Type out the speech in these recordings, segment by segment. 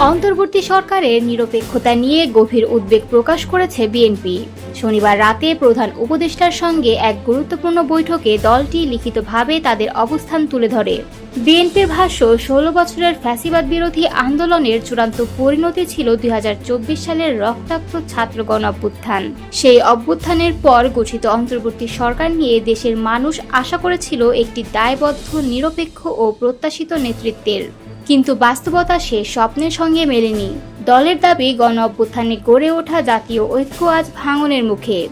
অন্তর্বর্তী সরকারের নিরপেক্ষতা নিয়ে গভীর উদ্বেগ প্রকাশ করেছে বিএনপি। শনিবার রাতে প্রধান উপদেষ্টার সঙ্গে এক গুরুত্বপূর্ণ বৈঠকে দলটি লিখিতভাবে তাদের অবস্থান তুলে ধরে। বিএনপির ভাষ্য, ষোলো বছরের ফ্যাসিবাদ বিরোধী আন্দোলনের চূড়ান্ত পরিণতি ছিল দুই হাজার চব্বিশ সালের রক্তাক্ত ছাত্র গণ অভ্যুত্থান সেই অভ্যুত্থানের পর গঠিত অন্তর্বর্তী সরকার নিয়ে দেশের মানুষ আশা করেছিল একটি দায়বদ্ধ, নিরপেক্ষ ও প্রত্যাশিত নেতৃত্বের। কিন্তু বাস্তবতা সে স্বপ্নের সঙ্গে মেলেনি। দলের দাবি গণ অভ্যুত্থানে গড়ে ওঠা জাতীয় ঐক্য আজ ভাঙনের মুখে।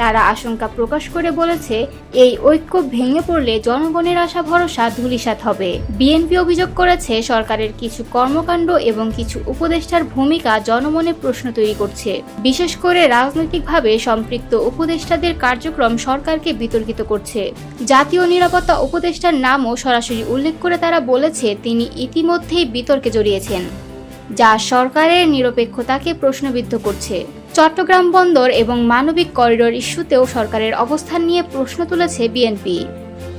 তারা আশঙ্কা প্রকাশ করে বলেছে, এই ঐক্য ভেঙে পড়লে জনগণের আশা ভরসা ধূলিসাৎ হবে। বিএনপি অভিযোগ করেছে, সরকারের কিছু কর্মকাণ্ড এবং কিছু উপদেষ্টার ভূমিকা জনমনে প্রশ্ন তৈরি করছে। বিশেষ করে রাজনৈতিকভাবে সম্পৃক্ত উপদেষ্টাদের কার্যক্রম সরকারকে বিতর্কিত করছে। জাতীয় নিরাপত্তা উপদেষ্টার নামও সরাসরি উল্লেখ করে তারা বলেছে, তিনি ইতিমধ্যেই বিতর্কে জড়িয়েছেন। যা সরকারের নিরপেক্ষতাকে প্রশ্নবিদ্ধ করছে। চট্টগ্রাম বন্দর এবং মানবিক করিডোর ইস্যুতেও সরকারের অবস্থান নিয়ে প্রশ্ন তুলেছে বিএনপি।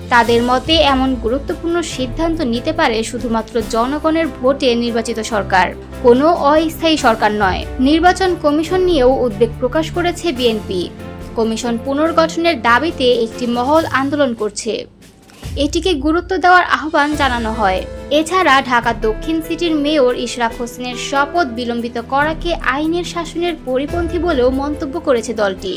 তাদের মতে এমন গুরুত্বপূর্ণ সিদ্ধান্ত নিতে পারে শুধুমাত্র জনগণের ভোটে নির্বাচিত সরকার। কোনো অস্থায়ী সরকার নয়। নির্বাচন কমিশন নিয়েও উদ্বেগ প্রকাশ করেছে বিএনপি। কমিশন পুনর্গঠনের দাবিতে একটি মহল আন্দোলন করছে। এটিকে গুরুত্ব দেওয়ার আহ্বান জানানো হয়। এছাড়া ঢাকা দক্ষিণ সিটির মেয়র ইশরাক হোসেনের শপথ বিলম্বিত করাকে আইনের শাসনের পরিপন্থী বলেও মন্তব্য করেছে দলটি।